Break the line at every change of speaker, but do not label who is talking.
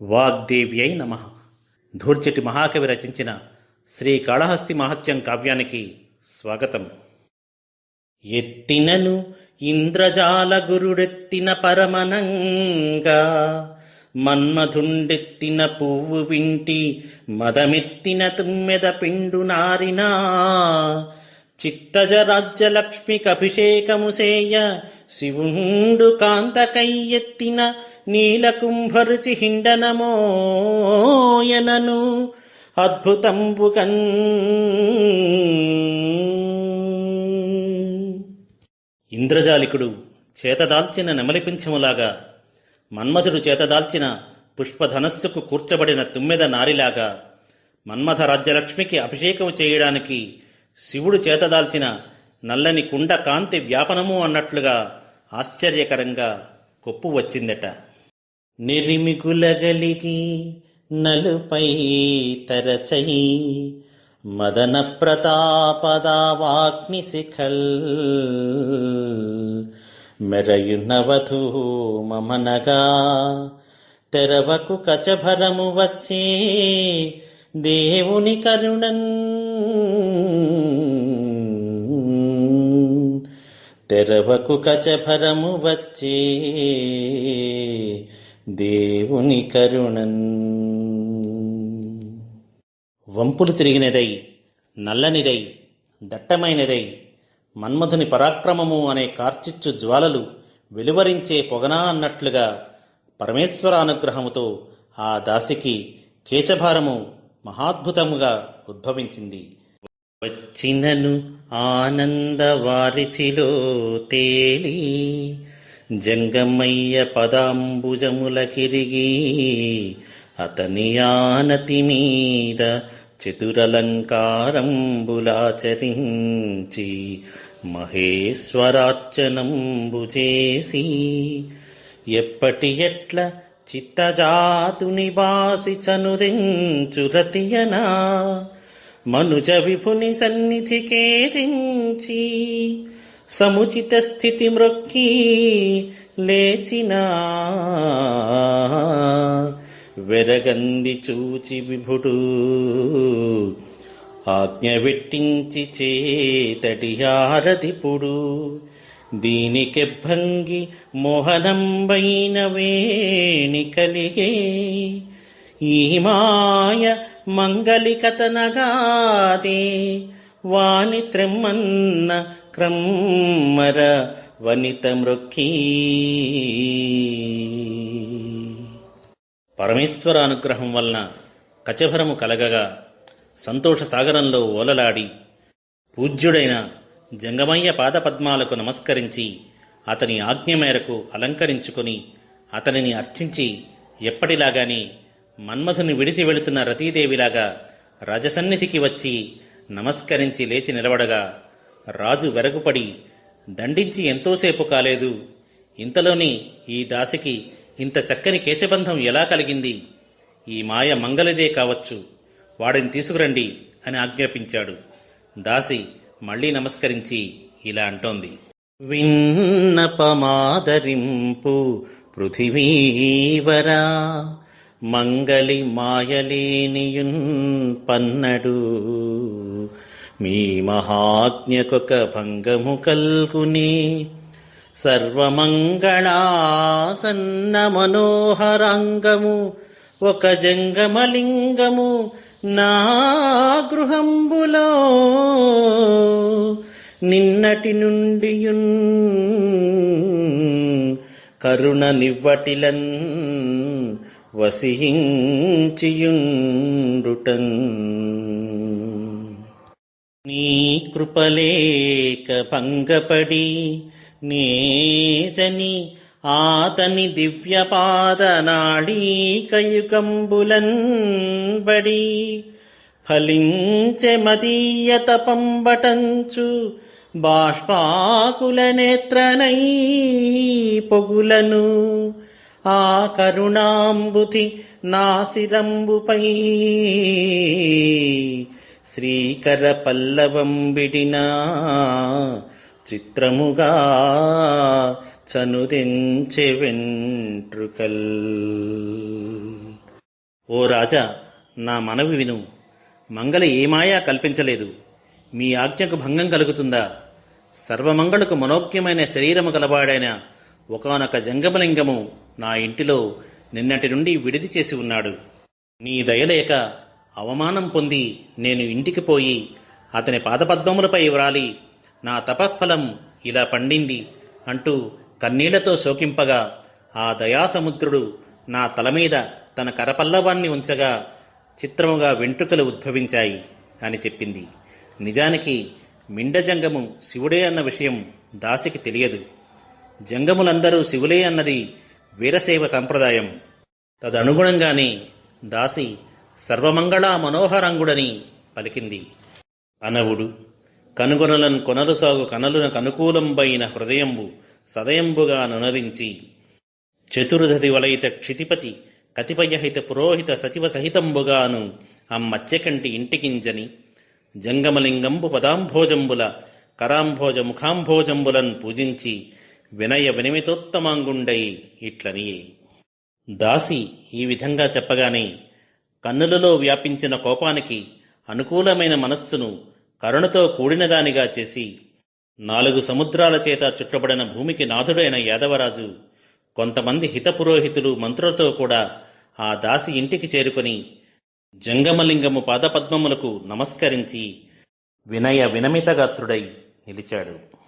వాగ్దేవ్యై నమ. ధూర్చటి మహాకవి రచించిన శ్రీ కాళహస్తి మహత్యం కావ్యానికి స్వాగతం. ఎత్తినను ఇంద్రజాల గురుడెత్తిన పరమనంగా మన్మధుండెత్తిన పువ్వు వింటి మదమెత్తిన తుమ్మెద పిండు నారినా చిత్తజ రాజ్యలక్ష్మికభిషేకము సేయ శివుండు కాంతకయ్యెత్తిన నీలకుంభరుచి హిండనమోయనను అద్భుతంబుకన్ ఇంద్రజాలికుడు చేతదాల్చిన నెమలిపించములాగా మన్మథుడు చేతదాల్చిన పుష్పధనస్సుకు కూర్చబడిన తుమ్మెద నారిలాగా మన్మథ రాజ్యలక్ష్మికి అభిషేకం చేయడానికి శివుడు చేతదాల్చిన నల్లని కుండ కాంతి వ్యాపనము అన్నట్లుగా ఆశ్చర్యకరంగా కొప్పు వచ్చిందట. నిరిమిగులగలిగి నలుపై తరచై మదన ప్రతాపదావాగ్ని శిఖల్ మెరయునవధూ మమనగా తెరవకు కచభరము వచ్చే దేవుని కరుణన్ తెరవకు కచభరము వచ్చే దేవుని కరుణన్. వంపులు తిరిగినదై నల్లనిదై దట్టమైనదై మన్మధుని పరాక్రమము అనే కార్చిచ్చు జ్వాలలు వెలువరించే పొగనా అన్నట్లుగా పరమేశ్వర అనుగ్రహముతో ఆ దాసికి కేశభారము మహాద్భుతముగా ఉద్భవించింది. వచ్చినను ఆనందవారిథిలో తేలి జంగమయ్య పదాంబుజముల కిరిగి అతని ఆనతి మీద చతురలంకారంబులాచరించి మహేశ్వరార్చనంబు చేసి ఎప్పటి ఎట్ల చిత్తజాతుని బాసి చనురించురతియనా మనుజ విభుని సన్నిధికేరించి సముచిత స్థితి మృక్కి లేచినా వెరగంది చూచి విభుడు ఆజ్ఞ వెట్టించి చేతడి దీనికి భంగి మోహనంబైన వేణి కలిగే ఈ మాయ మంగళికతనగాదే వాని త్రెమ్మన్న క్రమ్మర వనిత మృఖీ పరమేశ్వర అనుగ్రహం వలన కచభరము కలగగా సంతోష సాగరంలో ఓలలాడి పూజ్యుడైన జంగమయ్య పాదపద్మాలకు నమస్కరించి అతని ఆజ్ఞ మేరకు అలంకరించుకుని అతనిని అర్చించి ఎప్పటిలాగానే మన్మథుని విడిచి వెళుతున్న రతీదేవిలాగా రాజసన్నిధికి వచ్చి నమస్కరించి లేచి నిలబడగా రాజు వెరగుపడి దండించి ఎంతోసేపు కాలేదు. ఇంతలోని ఈ దాసికి ఇంత చక్కని కేశబంధం ఎలా కలిగింది? ఈ మాయ మంగలిదే కావచ్చు. వాడిని తీసుకురండి అని ఆజ్ఞాపించాడు. దాసి మళ్ళీ నమస్కరించి ఇలా అంటోంది. విన్నపమాదరింపు పృథివీవరా మంగళి మాయలేనియున్ పన్నడు. మీ మహాజ్ఞకొక భంగము కల్గుని. సర్వమంగళాసన్న మనోహరాంగము. ఒక జంగమలింగము నా గృహంబులో. నిన్నటి నుండియున్ కరుణ నివ్వటిలన్ వసిహించియుండుటన్ నీ కృపలేక భంగపడి నేజని ఆతని దివ్యపాదనాళీకయుగంబులన్ బడి ఫలించె మదీయ తపంబటంచు బాష్పాకుల నేత్రనై పొగులను. ఆ కరుణాంబుతి నాసిరంబుపై. శ్రీకర పల్లవం బిడినా చిత్రముగా చనుదించె వెంట్రుకల్. ఓ రాజా నా మనవి విను. మంగళ ఏమాయా కల్పించలేదు. మీ ఆజ్ఞకు భంగం కలుగుతుందా? సర్వమంగళకు మనోజ్ఞమైన శరీరము గలవాడైన ఒకనొక జంగమలింగము నా ఇంటిలో నిన్నటి నుండి విడిది చేసి ఉన్నాడు. నీ దయలేక అవమానం పొంది నేను ఇంటికి పోయి అతని పాదపద్మములపై వ్రాలి నా తపఫలం ఇలా పండింది అంటూ కన్నీళ్ళతో శోకింపగా ఆ దయాసముద్రుడు నా తల మీద తన కరపల్లవాన్ని ఉంచగా చిత్రముగా వెంట్రుకలు ఉద్భవించాయి అని చెప్పింది. నిజానికి మిండజంగము శివుడే అన్న విషయం దాసికి తెలియదు. జంగములందరూ శివులే అన్నది వీరశైవ సంప్రదాయం. తదనుగుణంగానే దాసి సర్వమంగళా మనోహరంగుడని పలికింది. అనవుడు కనుగొనలను కొనలు సాగు కనలునకు అనుకూలంబైన హృదయంబు సదయంబుగా ననరించి చతుర్ధతి వలయిత క్షితిపతి కతిపయహిత పురోహిత సచివ సహితంబుగాను అమ్మత్యకంటి ఇంటికింజని జంగమలింగంబు పదాంభోజంబుల కరాంభోజ ముఖాంభోజంబులను పూజించి వినయ వినిమితోత్తమాంగుండై ఇట్లని. దాసి ఈ విధంగా చెప్పగానే కన్నులలో వ్యాపించిన కోపానికి అనుకూలమైన మనస్సును కరుణతో కూడినదానిగా చేసి నాలుగు సముద్రాల చేత చుట్టబడిన భూమికి నాథుడైన యాదవరాజు కొంతమంది హితపురోహితులు మంత్రులతో కూడా ఆ దాసి ఇంటికి చేరుకొని జంగమలింగము పాదపద్మములకు నమస్కరించి వినయ వినమితగాత్రుడై నిలిచాడు.